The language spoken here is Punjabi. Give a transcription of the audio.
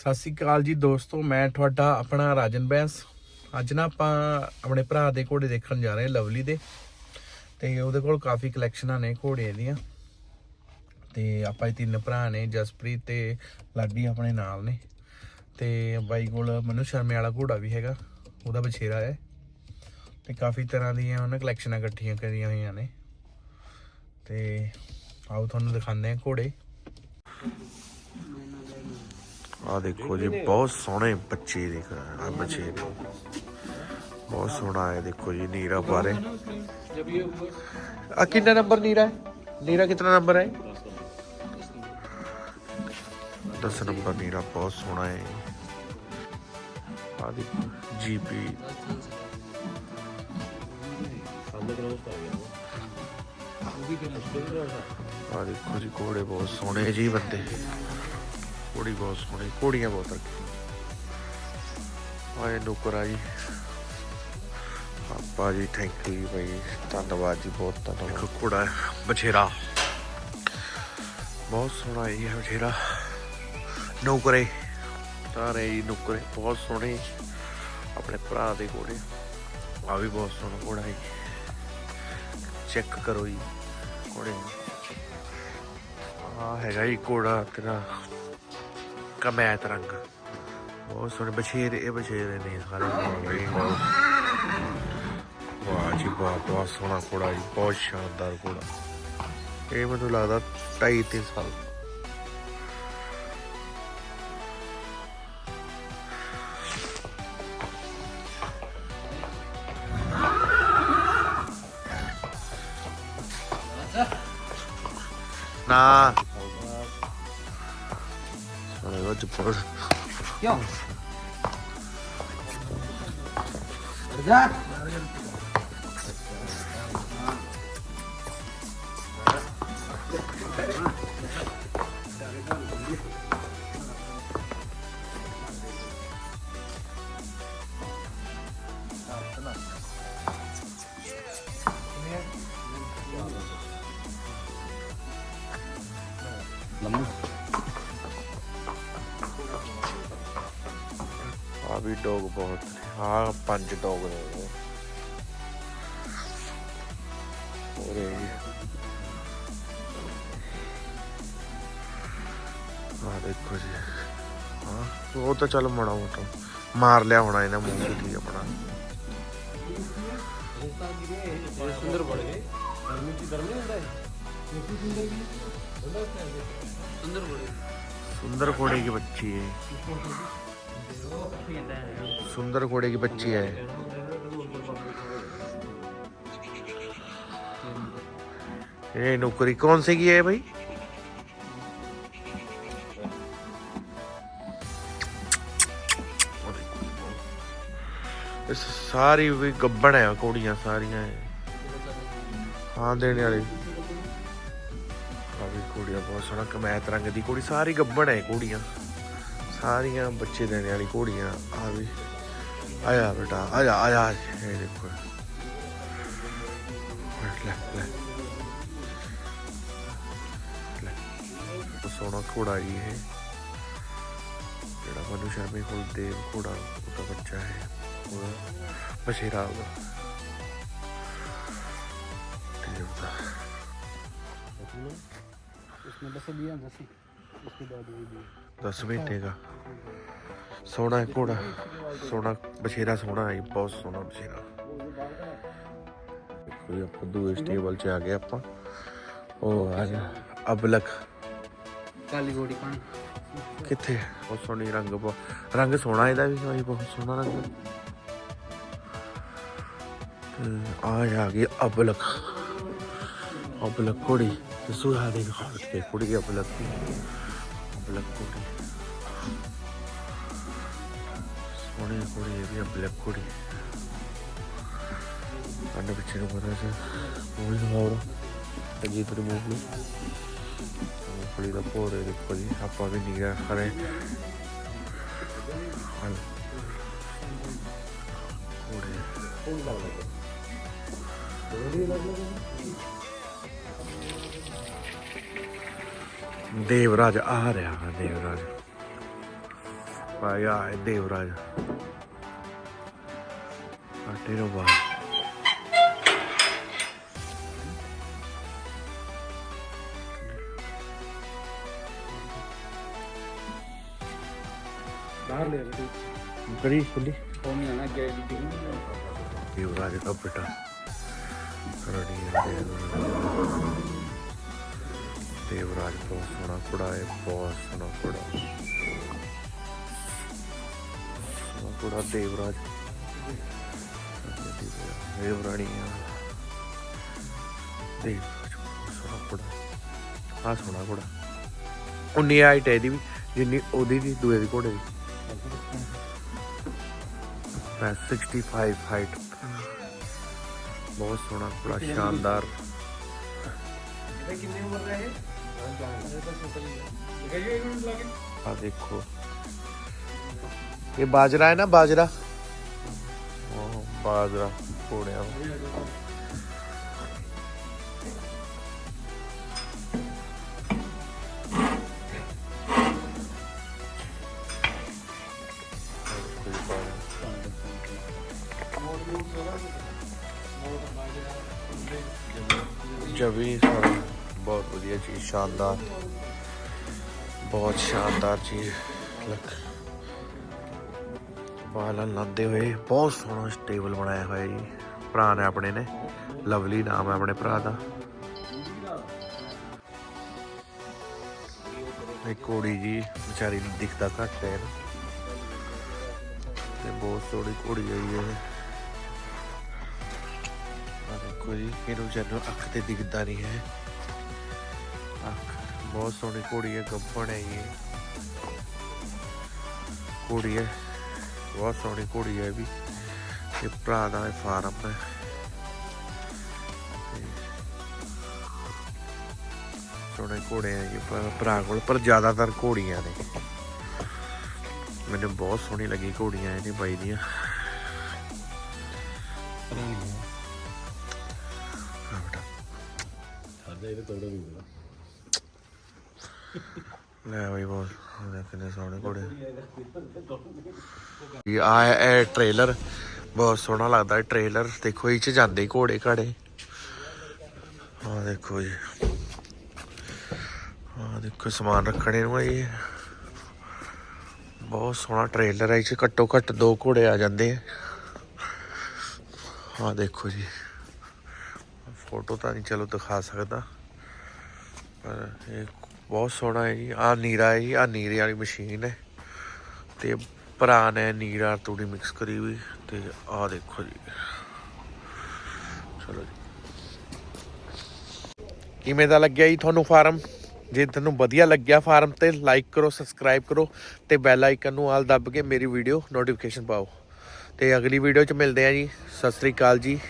ਸਤਿ ਸ੍ਰੀ ਅਕਾਲ ਜੀ ਦੋਸਤੋ, ਮੈਂ ਤੁਹਾਡਾ ਆਪਣਾ ਰਾਜਨ ਬੈਂਸ। ਅੱਜ ਨਾ ਆਪਾਂ ਆਪਣੇ ਭਰਾ ਦੇ ਘੋੜੇ ਦੇਖਣ ਜਾ ਰਹੇ ਹਾਂ, ਲਵਲੀ ਦੇ। ਤੇ ਉਹਦੇ ਕੋਲ ਕਾਫੀ ਕਲੈਕਸ਼ਨਾਂ ਨੇ ਘੋੜੇ ਦੀਆਂ। ਤੇ ਆਪਾਂ ਇਹ ਤਿੰਨ ਭਰਾ ਨੇ, ਜਸਪ੍ਰੀਤ ਤੇ ਲਾਡੀ ਆਪਣੇ ਨਾਲ ਨੇ। ਤੇ ਬਾਈ ਕੋਲ ਮਨੂ ਸ਼ਰਮੇ ਵਾਲਾ ਘੋੜਾ ਵੀ ਹੈਗਾ, ਉਹਦਾ ਬਛੇਰਾ ਹੈ। ਤੇ ਕਾਫੀ ਤਰ੍ਹਾਂ ਦੀਆਂ ਉਹਨਾਂ ਕਲੈਕਸ਼ਨਾਂ ਇਕੱਠੀਆਂ ਕਰੀਆਂ ਹੋਈਆਂ ਨੇ। ਤੇ ਆਓ ਤੁਹਾਨੂੰ ਦਿਖਾਉਂਦੇ ਹਾਂ ਘੋੜੇ। ਆ ਦੇਖੋ ਜੀ ਬਹੁਤ ਸੋਹਣੇ ਬੱਚੇ ਦੇਖ ਆ ਬੱਚੇ। ਨੇ ਬਹੁਤ ਸੋਹਣਾ ਹੈ ਦੇਖੋ ਜੀ ਨੀਰਾ ਬਾਰੇ। ਆ ਕਿੰਨਾ ਨੰਬਰ ਨੀਰਾ ਹੈ? ਨੀਰਾ ਕਿੰਨਾ ਨੰਬਰ ਹੈ? 10 ਨੰਬਰ ਨੀਰਾ ਬਹੁਤ ਸੋਹਣਾ ਹੈ। ਆ ਦੇਖੋ ਜੀਪੀ। ਆ ਦੇਖੋ ਜੀ ਘੋੜੇ ਬਹੁਤ ਸੋਹਣੇ ਜੀ ਬੰਦੇ। ਘੋੜੀ ਬਹੁਤ ਸੋਹਣੀ ਘੋੜੀਆਂ ਬਹੁਤ ਰੱਖੀਆਂ। ਆਏ ਨੁਕਰਾ ਜੀ ਪਾਪਾ ਜੀ ਥੈਂਕ ਯੂ ਭਾਈ ਧੰਨਵਾਦ ਜੀ ਬਹੁਤ ਧੰਨਵਾਦ। ਹੈ, ਬਛੇਰਾ ਬਹੁਤ ਸੋਹਣਾ ਹੈ ਇਹ ਬਛੇਰਾ ਨੁਕਰੇ ਸਾਰੇ ਜੀ ਨੁਕਰੇ ਬਹੁਤ ਸੋਹਣੇ ਆਪਣੇ ਭਰਾ ਦੇ ਘੋੜੇ। ਆ ਵੀ ਬਹੁਤ ਸੋਹਣਾ ਘੋੜਾ ਹੈ ਚੈੱਕ ਕਰੋ ਜੀ ਘੋੜੇ ਆ ਹੈਗਾ ਜੀ ਘੋੜਾ ਤੇਰਾ। ਕਮੈਤ ਰੰਗ ਬਹੁਤ ਸੋਹਣੇ ਬਛੇਰੇ, ਇਹ ਬਛੇਰੇ ਨੇ ਸਾਰੇ। ਵਾਹ ਜੀ ਵਾਹ ਬਹੁਤ ਸੋਹਣਾ ਘੋੜਾ ਜੀ, ਬਹੁਤ ਸ਼ਾਨਦਾਰ ਘੋੜਾ। ਇਹ ਮੈਨੂੰ ਲੱਗਦਾ 2.5 3 ਸਾਲ ਨਾ। Departed. Yo. What is that? ਵੀ ਡੌਗ ਬਹੁਤ ਹਾਂ ਪੰਜ ਡੌਗ ਨੇ। ਉਰੇ ਆ ਦੇਖੋ ਜੀ। ਹਾਂ ਉਹ ਤਾਂ ਚੱਲ ਮੜਾ ਮੋਟਾ। ਮਾਰ ਲਿਆ ਹੋਣਾ ਇਹਨਾਂ ਮੂੰਹ ਤੇ ਕੀ ਆਪਣਾ। ਸੁੰਦਰ ਬੜ ਸੁੰਦਰ ਕੋੜੇ ਕੀ ਬੱਚੀ ਹੈ सुंदर घोड़े की बच्ची है ये नौकरी कौन से की है भाई ਇਸ ਸਾਰੀ ਵੀ ਗੱਬਣ ਹੈ ਕੋੜੀਆਂ ਸਾਰੀਆਂ ਇਹ। ਹਾਂ ਦੇਣੇ ਵਾਲੀ ਆ ਵੀ ਕੁੜੀਆਂ ਬਹੁਤ ਸੋਹਣਾ ਕਮੈਤ ਰੰਗ ਦੀ ਕੁੜੀ ਸਾਰੀ ਗੱਬਣ ਹੈ ਕੁੜੀਆਂ ਸਾਰੀਆਂ ਬੱਚੇ ਦੇਣੇ ਵਾਲੀ ਕੁੜੀਆਂ ਆ ਵੀ ਆਇਆ ਬੇਟਾ ਆਇਆ ਆਇਆ ਇਹ ਦੇਖੋ ਲੈ ਲੈ ਲੈ ਬਹੁਤ ਸੋਹਣਾ ਘੋੜਾ ਜੀ ਇਹ ਜਿਹੜਾ ਮਨੂ ਸ਼ਰਮੇ ਕੋਲ ਦੇਵ ਘੋੜਾ ਉਹਦਾ ਬੱਚਾ ਹੈ ਉਹ ਬਸ਼ੀਰਾ ਉਹਦਾ ਦੇਵ ਦਾ उसमें दस दिया दस उसके बाद ये दिया 10 ਮਹੀਨੇ ਦਾ ਸੋਹਣਾ ਘੋੜਾ। ਸੋਹਣਾ ਬਛੇਰਾ ਸੋਹਣਾ ਹੈ ਬਹੁਤ ਸੋਹਣਾ ਬਛੇਰਾ ਕੋਈ ਆਪਾਂ ਦੂਏ ਸਟੇਬਲ ਚ ਆ ਗਏ ਆਪਾਂ। ਉਹ ਆ ਗਿਆ ਅਬਲਕ ਕਾਲੀ ਗੋੜੀ ਪਾਣ ਕਿੱਥੇ ਉਹ ਸੋਹਣੀ ਰੰਗ ਬਹੁਤ ਰੰਗ ਸੋਹਣਾ ਇਹਦਾ ਵੀ ਸੋਹਣੀ ਬਹੁਤ ਸੋਹਣਾ ਰੰਗ। ਆ ਆ ਗਈ ਅਬਲਕ ਅਬਲਕ ਕੋੜੀ ਤੇ ਸੁਹਾ ਦੇ ਘਰ ਤੇ ਕੁੜੀ ਅਬਲਕ ਦੀ ਅਬਲਕ ਘੋੜੀ ਸੋਹਣੀ ਕੁੜੀ ਇਹ ਵੀ ਅਬਲਕ ਕੁੜੀ ਅੰਡੇ ਪਿੱਛੇ ਨੂੰ ਪਤਾ ਸੀ ਉਹ ਵੀ ਹੋਰ ਅਜੀ ਤੇ ਮੂੰਹ ਨੂੰ ਮੂੰਗਫਲੀ ਦਾ ਭੋਰੇ ਦੇਖੋ ਜੀ ਆਪਾਂ ਵੀ ਨੀਰਾ ਖਰੇ ਹਾਂ ਘੋੜੇ ਦੇਵਰਾਜ ਆ ਰਿਹਾ ਦੇਵਰਾਜ। ਆਇਆ ਹੈ ਦੇਵਰਾਜ। ਆਟੇ ਰੋ ਬਾਹਰ। ਬਾਹਰ ਲੈ ਬੇਟੀ ਕਰੀ ਖੁੱਲੀ? ਫੋਨ ਗਏ ਦੀ ਦੇਵਰਾਜ ਦਾ ਬੇਟਾ। ਰੜੀ ਦੇਵਰਾਜ। ਦੇਵਰਾਜ ਬਹੁਤ ਸੋਹਣਾ ਕੁੜਾ ਹੈ ਬਹੁਤ ਸੋਹਣਾ ਕੁੜਾ। ਸੋਹਣਾ ਕੁੜਾ ਦੇਵਰਾਜ ਦੇਵਰਾਣੀ ਦੇਵਰਾਜ ਬਹੁਤ ਸੋਹਣਾ ਕੁੜਾ ਆ ਸੋਹਣਾ ਕੁੜਾ। ਉਨੀ ਹਾਈਟ ਹੈ ਇਹਦੀ ਵੀ, ਜਿੰਨੀ ਉਹਦੀ ਦੀ, ਦੂਏ ਦੀ ਘੋੜੇ ਦੀ। ਮੈਂ 65 ਹਾਈਟ ਬਹੁਤ ਸੋਹਣਾ ਬੜਾ ਸ਼ਾਨਦਾਰ। ਕਿੰਨੀ ਉਮਰ ਦਾ ਹੈ ਇਹ ਤਾਂ ਛੋਟਾ ਹੀ ਹੈ ਲਿਖਿਆ ਜੀ ਇਹਨੂੰ ਲਾ ਕੇ ਆ ਦੇਖੋ ਬਹੁਤ ਵਧੀਆ ਚੀਜ਼, ਸ਼ਾਨਦਾਰ। ਬਹੁਤ ਸ਼ਾਨਦਾਰ ਚੀਜ਼। ਲੱਕ ਬਾਲਾਂ ਲਾਉਂਦੇ ਹੋਏ ਬਹੁਤ ਸੋਹਣਾ ਟੇਬਲ ਬਣਾਇਆ ਹੋਇਆ ਜੀ। ਭਰਾ ਨੇ ਆਪਣੇ ਨੇ। ਲਵਲੀ ਨਾਮ ਹੈ ਆਪਣੇ ਭਰਾ ਦਾ। ਇਹ ਘੋੜੀ ਜੀ ਵਿਚਾਰੀ ਨੂੰ ਦਿਖਦਾ ਘੱਟ ਹੈ। ਤੇ ਬਹੁਤ ਸੋਹਣੀ ਘੋੜੀ ਹੈ ਦੇਖੋ ਜੀ, ਇਹਨੂੰ ਵਿਚਾਰੀ ਅੱਖ ਤੇ ਦਿਖਦਾ ਨਹੀਂ ਹੈ। ਬਹੁਤ ਸੋਹਣੀ ਘੋੜੀ ਹੈ ਗੱਭਣ ਹੈ ਜੀ। ਇਹ। ਘੋੜੀ ਹੈ ਬਹੁਤ ਸੋਹਣੀ ਘੋੜੀ ਹੈ ਵੀ। ਇਹ ਭਰਾ ਦਾ ਫਾਰਮ ਹੈ। ਸੋਹਣੇ ਘੋੜੇ ਹੈ ਜੀ ਪਰ ਭਰਾ ਕੋਲ ਪਰ ਜ਼ਿਆਦਾਤਰ ਘੋੜੀਆਂ ਨੇ। ਮੈਨੂੰ ਬਹੁਤ ਸੋਹਣੀ ਲੱਗੀ ਘੋੜੀਆਂ ਇਹਦੀ ਬਾਈ ਦੀਆਂ। ਹਾਂ। ਬੇਟਾ। ਸਾਡੇ ਇਹ ਤੋੜਾ ਵੀ ਲੈ ਬਈ ਬਹੁਤ ਉਹਦੇ ਕਿੰਨੇ ਸੋਹਣੇ ਘੋੜੇ। ਇਹ ਆ ਇਹ ਟ੍ਰੇਲਰ ਬਹੁਤ ਸੋਹਣਾ ਲੱਗਦਾ ਹੈ ਟ੍ਰੇਲਰ ਦੇਖੋ, ਇਹ ਚ ਜਾਂਦੇ ਘੋੜੇ ਘਾੜੇ ਆ ਦੇਖੋ ਜੀ। ਆ ਦੇਖੋ, ਸਮਾਨ ਰੱਖਣੇ ਨੂੰ ਇਹ। ਬਹੁਤ ਸੋਹਣਾ ਟ੍ਰੇਲਰ ਹੈ, ਇਹ ਚ ਘੱਟੋ ਘੱਟ ਦੋ ਘੋੜੇ ਆ ਜਾਂਦੇ ਆ। ਆ ਦੇਖੋ ਜੀ। ਫੋਟੋ ਤਾਂ ਨਹੀਂ, ਚਲੋ ਦਿਖਾ ਸਕਦਾ। ਪਰ ਇਹ ਬਹੁਤ ਸੋਹਣਾ ਹੈ ਜੀ। ਆ ਨੀਰਾ ਹੈ ਜੀ ਆ ਨੀਰੇ ਵਾਲੀ ਮਸ਼ੀਨ ਹੈ। ਤੇ ਭਰਾ ਨੇ ਨੀਰਾ ਤੂੜੀ ਮਿਕਸ ਕਰੀ ਹੋਈ। ਤੇ ਆ ਦੇਖੋ ਜੀ। ਚਲੋ ਜੀ। ਕਿਵੇਂ ਦਾ ਲੱਗਿਆ ਜੀ ਤੁਹਾਨੂੰ ਫਾਰਮ? ਜੇ ਤੁਹਾਨੂੰ ਵਧੀਆ ਲੱਗਿਆ ਫਾਰਮ ਤੇ ਲਾਈਕ ਕਰੋ, ਸਬਸਕ੍ਰਾਈਬ ਕਰੋ ਤੇ ਬੈਲ ਆਈਕਨ ਨੂੰ ਆਲ ਦੱਬ ਕੇ ਮੇਰੀ ਵੀਡੀਓ ਨੋਟੀਫਿਕੇਸ਼ਨ ਪਾਓ। ਤੇ ਅਗਲੀ ਵੀਡੀਓ ਚ ਮਿਲਦੇ ਆ ਜੀ। ਸਤਿ ਸ੍ਰੀ ਅਕਾਲ ਜੀ।